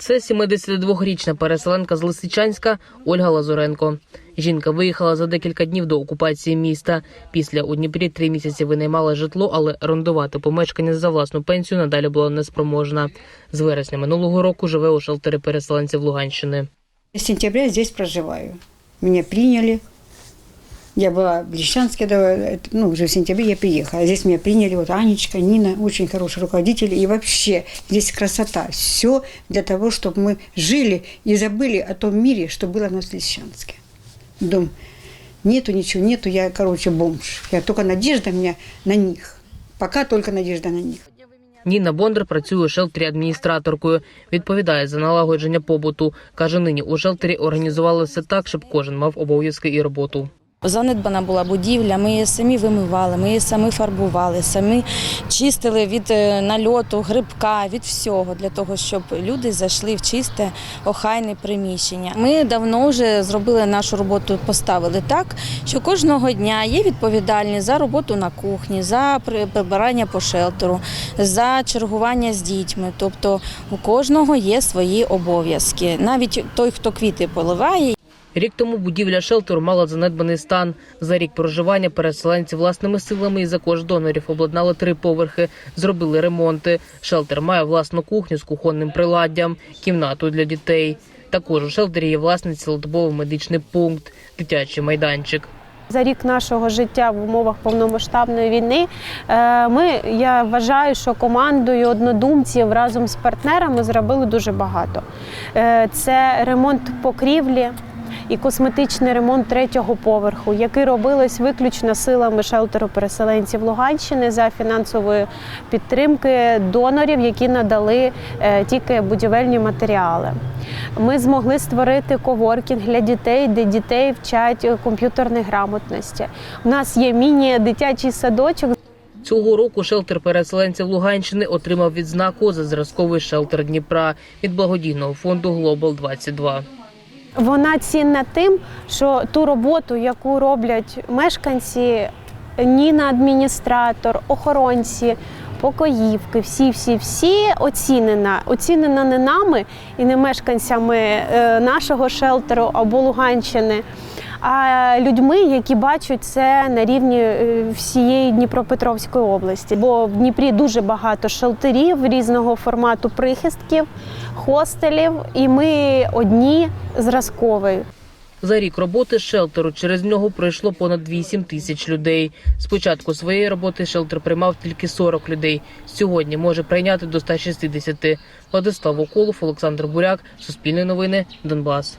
Це 72-річна переселенка з Лисичанська Ольга Лазуренко. Жінка виїхала за декілька днів до окупації міста. Після у Дніпрі три місяці винаймала житло, але орендувати помешкання за власну пенсію надалі була неспроможна. З вересня минулого року живе у шелтері переселенців Луганщини. З сентября здесь проживаю. Мене приняли. Я была в Лещанске, да, это, ну, уже в сентябре я приехала. А Здесь меня приняли, вот Анечка, Нина, очень хорошие руководители. И вообще здесь красота. Все для того, чтобы мы жили и забыли о том мире, что было у нас в Лещанске. Дом. Нету ничего, нету, я, короче, бомж. Я только надежда у меня на них. Пока только надежда на них. Ніна Бондар працює у шелтері адміністраторкою. Відповідає за налагодження побуту. Каже, нині у шелтері організували все так, щоб кожен мав обов'язки і роботу. Занедбана була будівля, ми її самі вимивали, ми її самі фарбували, самі чистили від е, нальоту, грибка, від всього, для того, щоб люди зайшли в чисте, охайне приміщення. Ми давно вже зробили нашу роботу, поставили так, що кожного дня є відповідальні за роботу на кухні, за прибирання по шелтеру, за чергування з дітьми. Тобто у кожного є свої обов'язки. Навіть той, хто квіти поливає, Рік тому будівля шелтеру мала занедбаний стан. За рік проживання переселенці власними силами і за кошт донорів обладнали три поверхи, зробили ремонти. Шелтер має власну кухню з кухонним приладдям, кімнату для дітей. Також у шелтері є власний цілодобовий медичний пункт, дитячий майданчик. За рік нашого життя в умовах повномасштабної війни е, ми, я вважаю, що командою однодумців разом з партнерами зробили дуже багато. Е, Це ремонт покрівлі і косметичний ремонт третього поверху, який робилось виключно силами шелтеру переселенців Луганщини за фінансової підтримки донорів, які надали е, тільки будівельні матеріали. Ми змогли створити коворкінг для дітей, де дітей вчать комп'ютерної грамотності. У нас є міні-дитячий садочок. Цього року шелтер переселенців Луганщини отримав відзнаку за зразковий шелтер Дніпра від благодійного фонду Глобал 22 Вона цінна тим, що ту роботу, яку роблять мешканці, Ніна адміністратор, охоронці, покоївки, всі, всі, всі оцінена. Оцінена не нами і не мешканцями е, нашого шелтеру або Луганщини. А людьми, які бачать це на рівні е, всієї Дніпропетровської області, бо в Дніпрі дуже багато шелтерів різного формату прихистків, хостелів, і ми одні зразкові. За рік роботи шелтеру через нього пройшло понад 8 тисяч людей. З початку своєї роботи шелтер приймав тільки 40 людей. Сьогодні може прийняти до 160. Владислав Околов, Олександр Буряк, Суспільне новини, Донбас.